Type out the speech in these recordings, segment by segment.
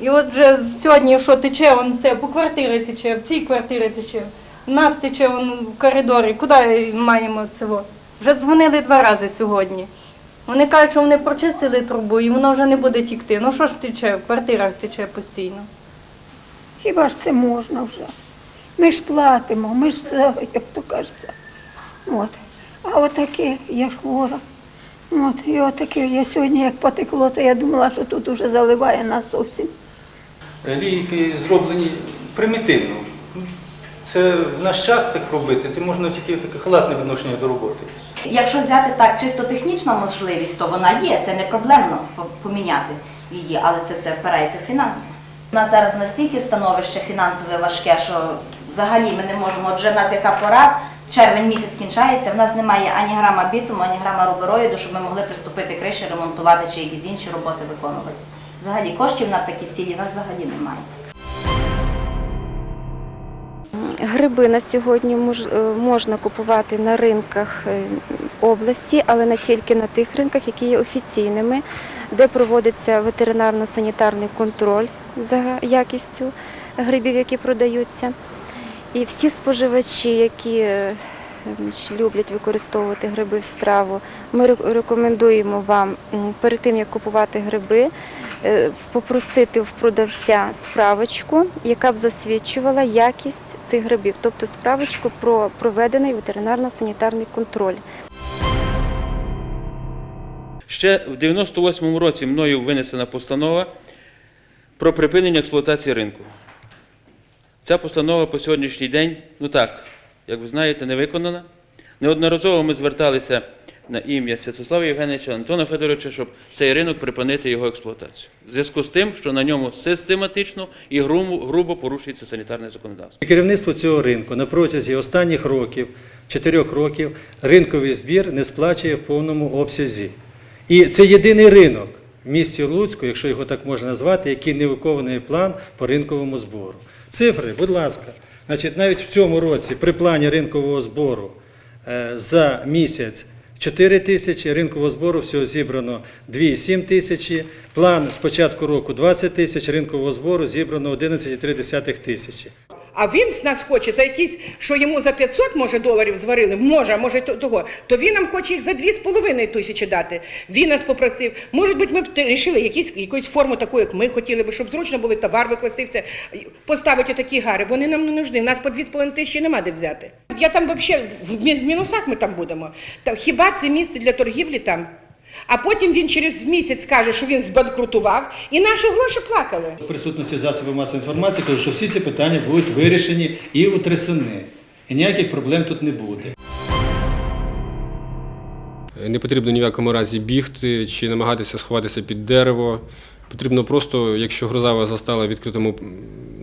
І от вже сьогодні, що тече, он все по квартирі тече, в цій квартирі тече, в нас тече он в коридорі. Куди маємо цього? Вже дзвонили два рази сьогодні. Вони кажуть, що вони прочистили трубу і воно вже не буде тікти. Ну що ж тече, в квартирах тече постійно. Хіба ж це можна вже? Ми ж платимо, ми ж як то кажеться. От. А отаке, я хвора. От, і отаке, я сьогодні як потекло, то я думала, що тут уже заливає нас зовсім. Лійки зроблені примітивно. Це в наш час так робити, це можна тільки таке халатне відношення до роботи. Якщо взяти так чисто технічну можливість, то вона є, це не проблемно поміняти її, але це все впирається в фінанси. У нас зараз настільки становище фінансове важке, що взагалі ми не можемо, от вже в нас яка пора, червень місяць кінчається, в нас немає ані грама бітуму, ані грама рубероїду, щоб ми могли приступити криші, ремонтувати чи якісь інші роботи виконувати. Взагалі коштів на такі цілі в нас взагалі немає. Гриби на сьогодні е, можна купувати на ринках е, області, але не тільки на тих ринках, які є офіційними, де проводиться ветеринарно-санітарний контроль за якістю грибів, які продаються. І всі споживачі, які е, люблять використовувати гриби в страву, ми рекомендуємо вам перед тим, як купувати гриби, попросити в продавця справочку, яка б засвідчувала якість цих грибів, тобто справочку про проведений ветеринарно-санітарний контроль. Ще в 98-му році мною винесена постанова про припинення експлуатації ринку. Ця постанова по сьогоднішній день, ну так, як ви знаєте, не виконана. Неодноразово ми зверталися на ім'я Святослава Євгеновича Антона Федоровича, щоб цей ринок припинити його експлуатацію. В зв'язку з тим, що на ньому систематично і грубо, порушується санітарне законодавство. Керівництво цього ринку на протязі останніх років, чотирьох років, ринковий збір не сплачує в повному обсязі. І це єдиний ринок в місті Луцьку, якщо його так можна назвати, який не виконує план по ринковому збору. Цифри, будь ласка. Значить, навіть в цьому році при плані ринкового збору е, за місяць 4 тисячі, ринкового збору всього зібрано 2,7 тисячі, план з початку року 20 тисяч, ринкового збору зібрано 11,3 тисячі. А він з нас хоче за якісь, що йому за 500, може, доларів зварили, може, може то- того, то він нам хоче їх за 2,5 тисячі дати. Він нас попросив. Може бути, ми б вирішили якісь, якусь форму таку, як ми хотіли би, щоб зручно було товар викласти, все. Поставити такі гари. Вони нам не нужні. Нас по 2,5 тисячі нема де взяти. Я там взагалі в мінусах ми там будемо. Та хіба це місце для торгівлі там? А потім він через місяць скаже, що він збанкрутував, і наші гроші плакали. В присутності засобів масової інформації кажу, що всі ці питання будуть вирішені і утрясені. І ніяких проблем тут не буде. Не потрібно ні в якому разі бігти чи намагатися сховатися під дерево. Потрібно просто, якщо гроза вас застала відкритому,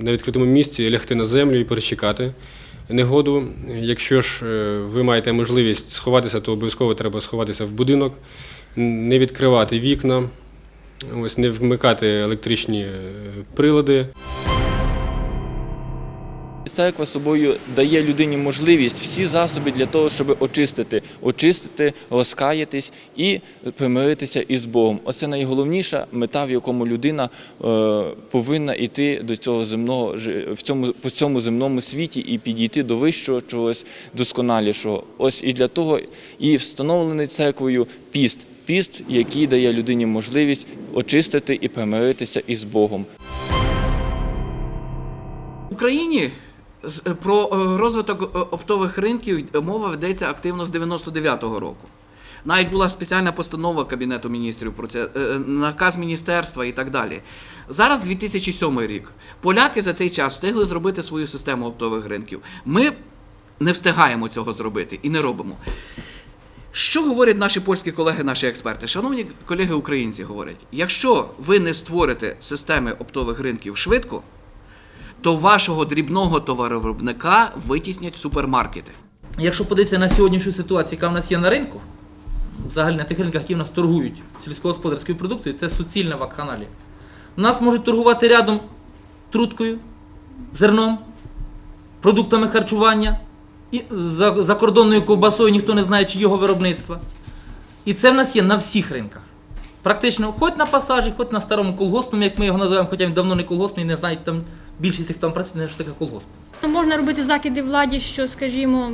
на відкритому місці, лягти на землю і перечекати негоду. Якщо ж е, ви маєте можливість сховатися, то обов'язково треба сховатися в будинок, не відкривати вікна, ось, не вмикати електричні е, прилади. Церква собою дає людині можливість всі засоби для того, щоб очистити, очистити, розкаятись і примиритися із Богом. Оце найголовніша мета, в якому людина е, повинна йти до цього земного в цьому по цьому земному світі і підійти до вищого чогось досконалішого. Ось і для того і встановлений церквою піст. Піст, який дає людині можливість очистити і примиритися із Богом. В Україні про е, розвиток е, оптових ринків мова ведеться активно з 99-го року. Навіть була спеціальна постанова Кабінету міністрів про це, е, наказ міністерства і так далі. Зараз 2007 рік. Поляки за цей час встигли зробити свою систему оптових ринків. Ми не встигаємо цього зробити і не робимо. Що говорять наші польські колеги, наші експерти? Шановні колеги українці говорять, якщо ви не створите системи оптових ринків швидко, то вашого дрібного товаровиробника витіснять супермаркети. Якщо подивитися на сьогоднішню ситуацію, яка в нас є на ринку, взагалі на тих ринках, які в нас торгують сільськогосподарською продукцією, це суцільна вакханалія. Нас можуть торгувати рядом труткою, зерном, продуктами харчування, і за- закордонною ковбасою ніхто не знає, чи його виробництва. І це в нас є на всіх ринках. Практично хоч на пасажі, хоч на старому колгоспному, як ми його називаємо, хоча він давно не колгоспний, не знають, там більшість їх там працює, не що таке колгосп. Можна робити закиди владі, що, скажімо,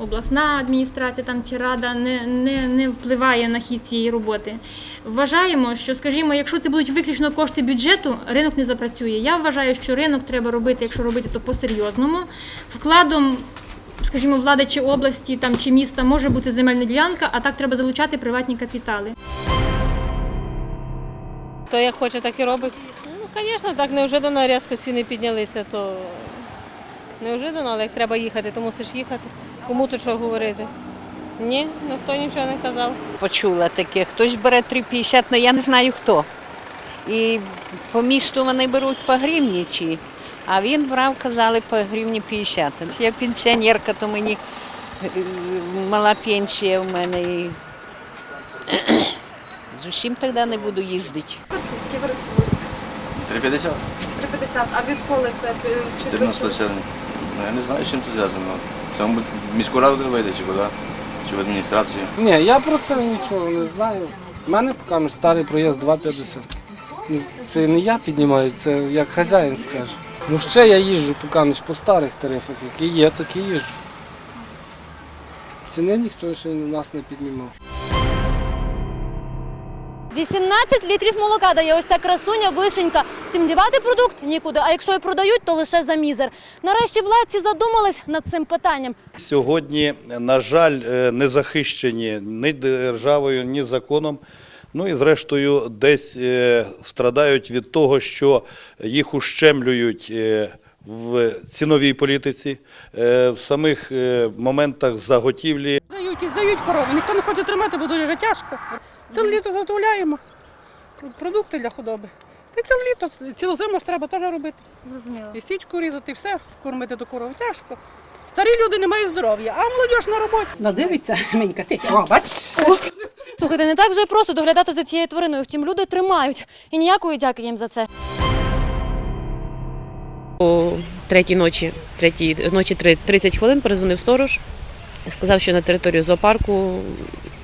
обласна адміністрація там чи рада не, не, не впливає на хід цієї роботи. Вважаємо, що, скажімо, якщо це будуть виключно кошти бюджету, ринок не запрацює. Я вважаю, що ринок треба робити, якщо робити, то по-серйозному. Вкладом, скажімо, влади чи області там, чи міста може бути земельна ділянка, а так треба залучати приватні капітали. То як хоче, так і робить. Ну, звісно, так неожиданно різко ціни піднялися, то неожиданно, але як треба їхати, то мусиш їхати. Кому тут що говорити? Ні, ніхто нічого не казав. Почула таке. Хтось бере 3,50, але я не знаю хто. І по місту вони беруть по гривні чи. А він брав, казали, по гривні 50. Я пенсіонерка, то мені е, мала пенсія в мене. І... З усім тоді не буду їздити. Ківерець Луцьк. 3,50? 3,50. А відколи це? 14 червня. Ну, я не знаю, з чим це зв'язано. Це, мабуть, в міську раду треба йти, чи куди? Чи в адміністрацію. Ні, я про це нічого не знаю. У мене поки старий проїзд 2,50. Ну, це не я піднімаю, це як хазяїн скаже. Ну ще я їжджу поки по старих тарифах, які є, так і їжджу. Ціни ніхто ще у нас не піднімав. 18 літрів молока дає ось ця красуня вишенька. Втім, дівати продукт нікуди, а якщо і продають, то лише за мізер. Нарешті владці задумались над цим питанням. Сьогодні, на жаль, е, не захищені ні державою, ні законом. Ну і зрештою десь е, страдають від того, що їх ущемлюють е, в ціновій політиці, е, в самих е, моментах заготівлі. Здають і здають корови. Ніхто не хоче тримати, бо дуже тяжко. Ціле літо заготовляємо продукти для худоби. І ціле літо, цілу зиму треба теж робити. Зрозуміло. І січку різати, і все, кормити до корови. Тяжко. Старі люди не мають здоров'я, а молодь на роботі. Надивиться, мені картить. О, бачиш? Слухайте, не так вже просто доглядати за цією твариною. Втім, люди тримають. І ніякої дяки їм за це. О третій ночі, третій ночі три- 30 хвилин перезвонив сторож, сказав, що на територію зоопарку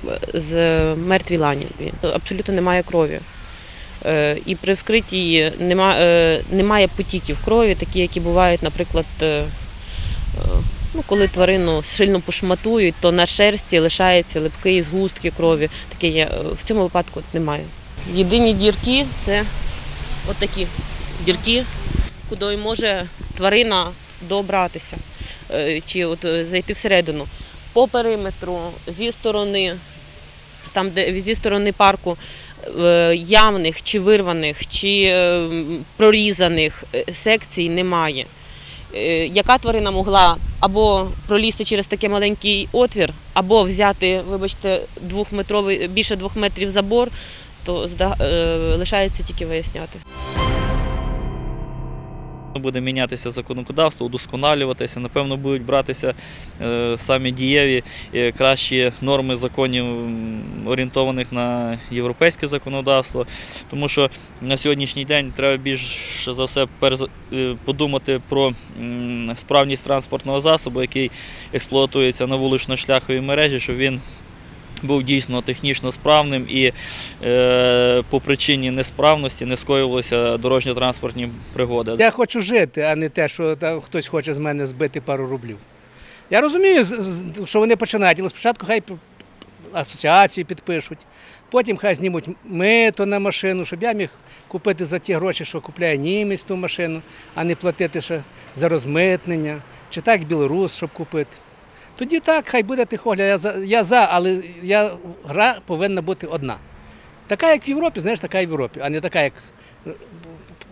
е, з мертві лані. Абсолютно немає крові. Е, І при вскритті е, немає потіків крові, такі, які бувають, наприклад, ну, коли тварину сильно пошматують, то на шерсті лишаються липкі згустки крові. Таке є. Е, В цьому випадку немає. Єдині дірки це от такі дірки, куди може тварина добратися е, чи от е, зайти всередину. По периметру, зі сторони, там, де зі сторони парку явних чи вирваних, чи е, прорізаних секцій немає. Е, Яка тварина могла або пролізти через такий маленький отвір, або взяти, вибачте, двохметровий, більше двох метрів забор, то е, лишається тільки виясняти. Буде мінятися законодавство, удосконалюватися. Напевно, будуть братися е, самі дієві е, кращі норми законів, орієнтованих на європейське законодавство. Тому що на сьогоднішній день треба більш за все е, подумати про справність транспортного засобу, який експлуатується на вулично-шляховій мережі, щоб він був дійсно технічно справним і е, по причині несправності не скоювалися дорожньо-транспортні пригоди. Я хочу жити, а не те, що там хтось хоче з мене збити пару рублів. Я розумію, що вони починають, але спочатку хай асоціацію підпишуть, потім хай знімуть мито на машину, щоб я міг купити за ті гроші, що купляє німець ту машину, а не платити ще за розмитнення, чи так білорус, щоб купити. Тоді так, хай буде тихогляд. Я за, я за, але я, гра повинна бути одна. Така, як в Європі, знаєш, така і в Європі, а не така, як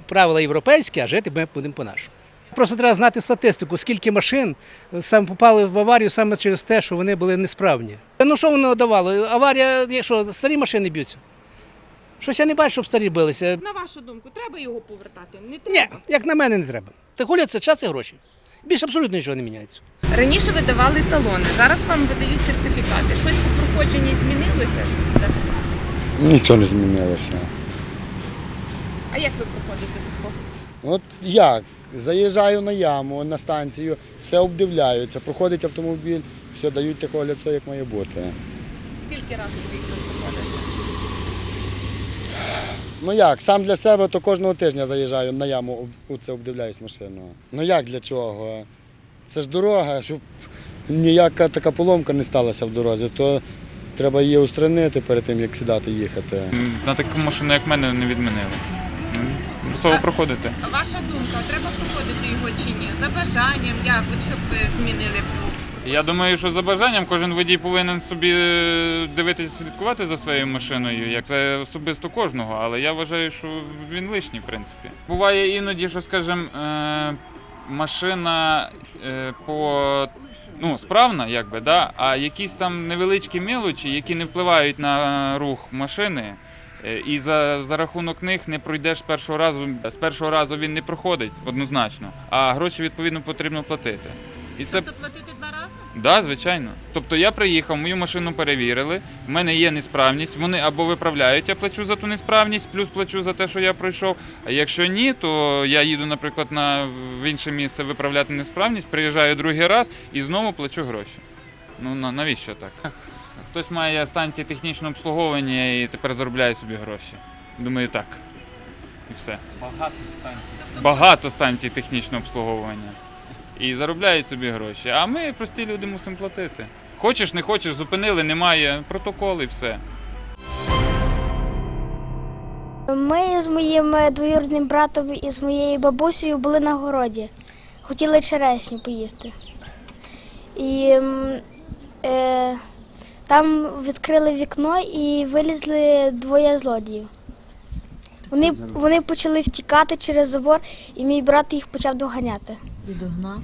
правила європейські, а жити ми будемо по-нашому. Просто треба знати статистику, скільки машин саме попали в аварію саме через те, що вони були несправні. Ну що воно давало? Аварія, є що, старі машини б'ються. Щось я не бачу, щоб старі билися. На вашу думку, треба його повертати? Не Ні, як на мене, не треба. Та гуля це час і гроші. Більше абсолютно нічого не міняється. Раніше видавали талони, зараз вам видають сертифікати. Щось у проходженні змінилося? Щось? Нічого не змінилося. А як ви проходите до От як? Заїжджаю на яму, на станцію, все обдивляються, проходить автомобіль, все дають такого все як має бути. Скільки разів ви проходите? Ну як, сам для себе то кожного тижня заїжджаю на яму, об- у це обдивляюсь машину. Ну як для чого? Це ж дорога, щоб ніяка така поломка не сталася в дорозі, то треба її устранити перед тим, як сідати їхати. На таку машину, як мене, не відмінили. Мусово проходити. А ваша думка, треба проходити його чи ні? За бажанням, як, от щоб змінили Я думаю, що за бажанням кожен водій повинен собі е, дивитися, слідкувати за своєю машиною. Як це особисто кожного, але я вважаю, що він лишній, в принципі. Буває іноді, що, скажімо, е, машина е, по. Ну, справна, якби, да? а якісь там невеличкі мелочі, які не впливають на рух машини, і за, за рахунок них не пройдеш першого разу. З першого разу він не проходить однозначно, а гроші відповідно потрібно платити. І це платити рази? Да, звичайно. Тобто я приїхав, мою машину перевірили, в мене є несправність, вони або виправляють, я плачу за ту несправність, плюс плачу за те, що я пройшов. А якщо ні, то я їду, наприклад, на в інше місце виправляти несправність, приїжджаю другий раз і знову плачу гроші. Ну на- навіщо так? Хтось має станції технічного обслуговування і тепер заробляє собі гроші. Думаю, так. І все. Багато станцій. Багато станцій технічного обслуговування. І заробляють собі гроші. А ми, прості люди, мусимо платити. Хочеш, не хочеш, зупинили, немає протокол і все. Ми з моїм двоюрідним братом і з моєю бабусею були на городі. Хотіли черешню поїсти. І е, там відкрили вікно і вилізли двоє злодіїв. Вони, вони почали втікати через забор, і мій брат їх почав доганяти. І догнав.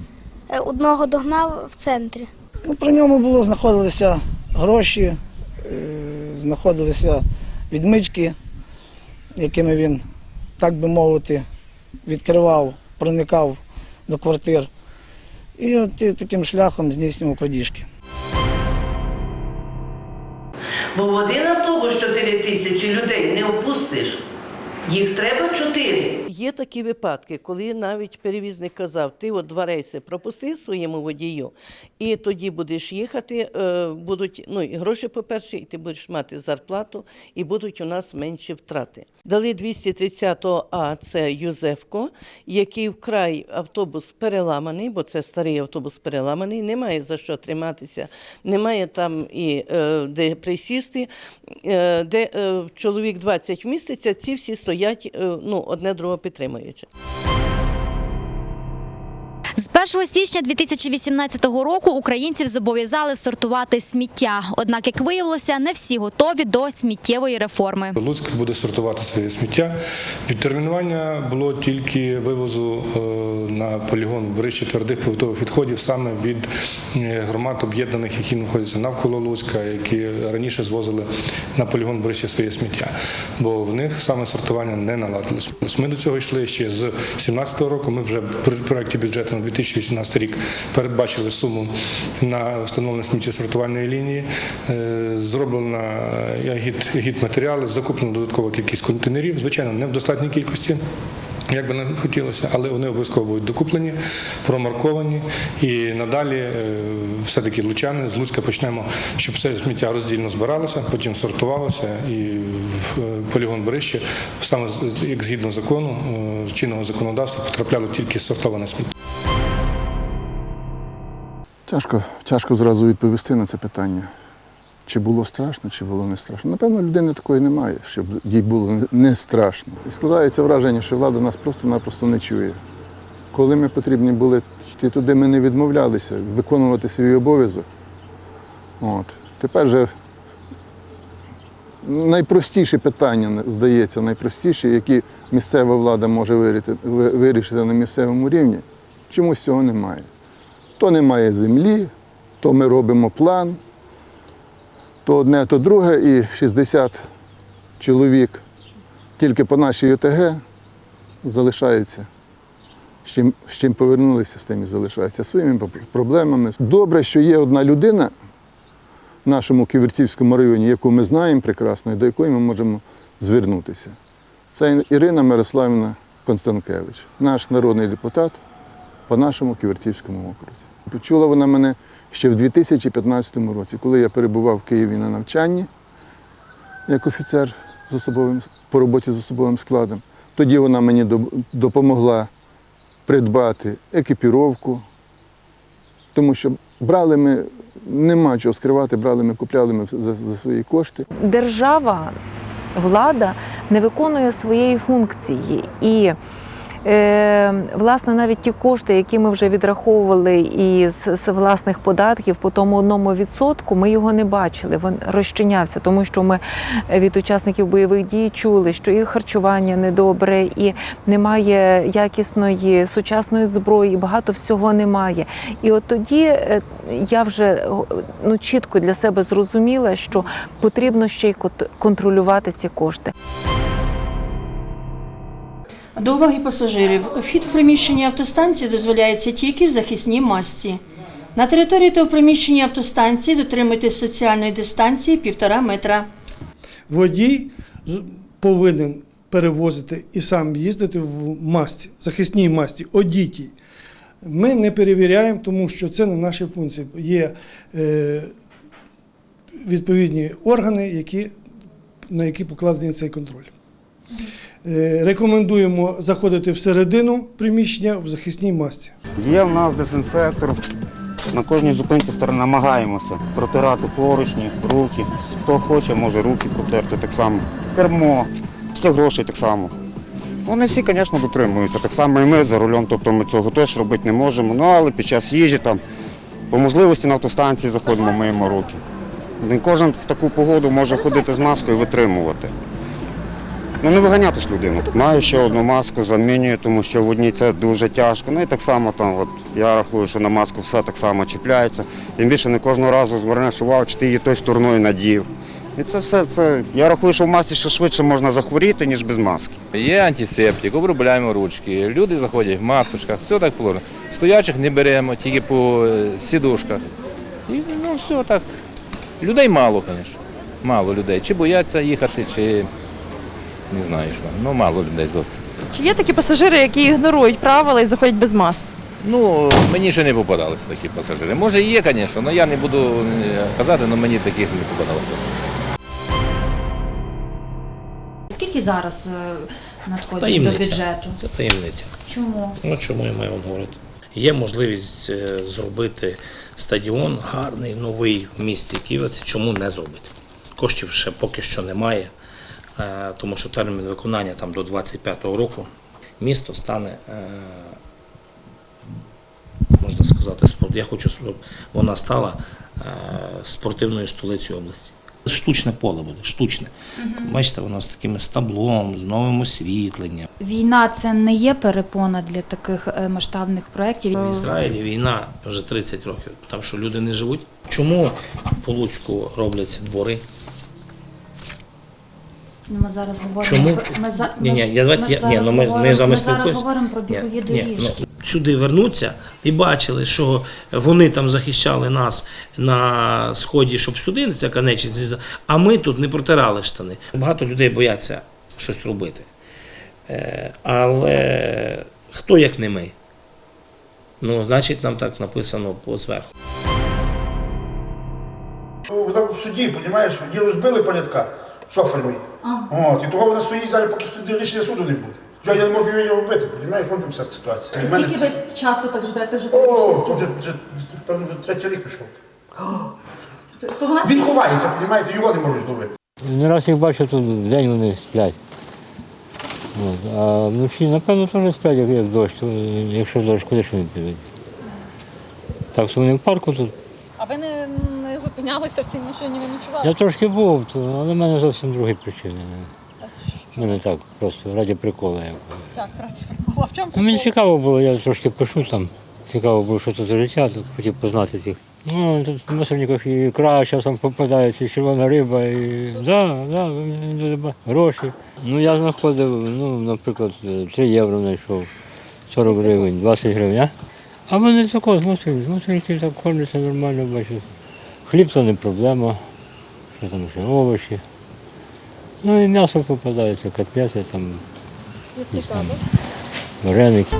Е, Одного догнав в центрі. Ну, при ньому було знаходилися гроші, е, знаходилися відмички, якими він, так би мовити, відкривав, проникав до квартир. І от таким шляхом здійснював крадіжки. Бо в один автобус 4 тисячі людей не опустиш. Їх треба чотири. Є такі випадки, коли навіть перевізник казав, ти от два рейси пропусти своєму водію, і тоді будеш їхати, е, будуть ну, і гроші, по-перше, і ти будеш мати зарплату, і будуть у нас менші втрати. Дали 230 А, це Юзефко, який вкрай автобус переламаний, бо це старий автобус переламаний, немає за що триматися, немає там і е, де присісти, е, де чоловік 20 вміститься, ці всі стоять ну, одне другого підтримуючи. З 1 січня 2018 року українців зобов'язали сортувати сміття. Однак, як виявилося, не всі готові до сміттєвої реформи. Луцьк буде сортувати своє сміття. Відтермінування було тільки вивозу е, на полігон в Борищі твердих побутових відходів саме від е, громад об'єднаних, які знаходяться навколо Луцька, які раніше звозили на полігон в Борищі своє сміття. Бо в них саме сортування не наладилось. Ми до цього йшли ще з 2017 року. Ми вже при проєкті бюджету на 2018 рік передбачили суму на встановлення сміттєсортувальної лінії. Е, Зроблено гід, гід-матеріали, закуплено додаткова кількість контейнерів. Звичайно, не в достатній кількості. Як би не хотілося, але вони обов'язково будуть докуплені, промарковані. І надалі е, все-таки лучани з Луцька почнемо, щоб все сміття роздільно збиралося, потім сортувалося і в е, полігон Борище, саме як згідно закону, е, чинного законодавства, потрапляло тільки сортоване сміття. Тяжко, тяжко зразу відповісти на це питання. Чи було страшно, чи було не страшно. Напевно, людини такої немає, щоб їй було не- страшно. І складається враження, що влада нас просто-напросто не чує. Коли ми потрібні були йти туди, ми не відмовлялися виконувати свій обов'язок. От. Тепер же найпростіші питання, здається, найпростіші, які місцева влада може вирішити на місцевому рівні, чомусь цього немає. То немає землі, то ми робимо план, то одне, то друге, і 60 чоловік тільки по нашій ОТГ залишаються. З чим, з чим повернулися, з тим і залишаються своїми проблемами. Добре, що є одна людина в нашому Ківерцівському районі, яку ми знаємо прекрасно і до якої ми можемо звернутися. Це Ірина Мирославівна Констанкевич, наш народний депутат по нашому Ківерцівському окрузі. Почула вона мене ще в 2015 році, коли я перебував в Києві на навчанні як офіцер з особовим, по роботі з особовим складом. Тоді вона мені допомогла придбати екіпіровку, тому що брали ми, нема чого скривати, брали ми, купляли ми за, за свої кошти. держава, влада не виконує своєї функції. І власне навіть ті кошти, які ми вже відраховували із власних податків по тому одному відсотку, ми його не бачили. Він розчинявся, тому що ми від учасників бойових дій чули, що і харчування недобре, і немає якісної сучасної зброї, багато всього немає. І от тоді е, я вже ну, чітко для себе зрозуміла, що потрібно ще й контролювати ці кошти. До уваги пасажирів. Вхід в приміщення автостанції дозволяється тільки в захисній масці. На території та в приміщенні автостанції дотримуйтесь соціальної дистанції півтора метра. Водій повинен перевозити і сам їздити в масці, захисній масці, одітій. Ми не перевіряємо, тому що це не наші функції. Є е, відповідні органи, які, на які покладений цей контроль. Е, рекомендуємо заходити всередину приміщення в захисній масці. Є в нас дезінфектор. На кожній зупинці намагаємося протирати поручні, руки. Хто хоче, може руки протерти так само. Кермо, після грошей так само. Вони всі, звісно, дотримуються. Так само і ми за рулем, тобто ми цього теж робити не можемо. Ну, але під час їжі там, по можливості на автостанції заходимо, миємо руки. Не кожен в таку погоду може ходити з маскою і витримувати. Ну не виганяти ж людину. Маю ще одну маску, замінюю, тому що в одній це дуже тяжко. Ну і так само там, от, я рахую, що на маску все так само чіпляється. Тим більше не кожного разу звернеш увагу, чи ти її тою стороною надів. І це все, це, я рахую, що в масці ще швидше можна захворіти, ніж без маски. Є антисептик, обробляємо ручки. Люди заходять в масочках, все так положено. Стоячих не беремо, тільки по е, сідушках. І ну все так. Людей мало, звісно. Мало людей. Чи бояться їхати, чи не знаю що. Ну мало людей зовсім. Чи є такі пасажири, які ігнорують правила і заходять без масок? Ну, мені ще не попадались такі пасажири. Може і є, звісно, але я не буду е, казати, але мені таких не попадалося. Скільки зараз е, надходжень до бюджету? Це таємниця. Чому? Ну чому я маю вам говорити? Є можливість е, зробити стадіон гарний, новий в місті Ківерці. Чому не зробити? Коштів ще поки що немає, тому що термін виконання там до 25-го року. Місто стане, е, можна сказати, спорт. Я хочу, щоб вона стала е, спортивною столицею області. Штучне поле буде, штучне. Бачите, воно з таким стаблом, з новим освітленням. Війна це не є перепона для таких е, масштабних проєктів. В Ізраїлі війна вже 30 років. Там що люди не живуть. Чому по Луцьку робляться двори? Ну, Ми зараз говоримо Чому? про ми за Ні, ми ні, я давайте ми я, ні, зараз ну ми, говоримо- ми з вами ми зараз спілкуємося. говоримо про Ні, бігові ні, доріжки. ну, сюди вернуться і бачили, що вони там захищали нас на сході, щоб сюди ця канечість, а ми тут не протирали штани. Багато людей бояться щось робити. Е, Але хто як не ми? Ну, значить, нам так написано по зверху. Там в суді, розумієш, діло збили полятка, шофер мій. От, і того вона стоїть зараз, поки суд- рішення суду не буде. Я не можу її робити, розумієш, вон там вся ситуація. Скільки ви часу так ждете вже О, вже, вже, певно, вже третій рік пішов. То в нас Він ховається, розумієте, його не можуть зловити. Не раз їх бачу, тут вдень вони сплять. От. А вночі, напевно, теж сплять, як, як дощ, якщо дощ, куди ж вони підуть. Так що вони в парку тут. Ви зупинялися в цій машині, не ночували? Я трошки був, то, але в мене зовсім другі причини. У мене так, просто раді прикола. якогось. Як раді прикола? В чому Ну, мені прикол? цікаво було, я трошки пишу там. Цікаво було, що тут за життя, то хотів познати тих. Ну, тут в мусорниках і ікра часом попадається, і червона риба, і да, да, дуже ба- гроші. Ну я знаходив, ну, наприклад, 3 євро знайшов, 40 гривень, 20 гривень, а? А вони такого з мусорників, з мусорників так кормляться нормально, бачу. Хліб то не проблема, що там ще овочі. Ну і м'ясо попадається, котлети там, там вареники.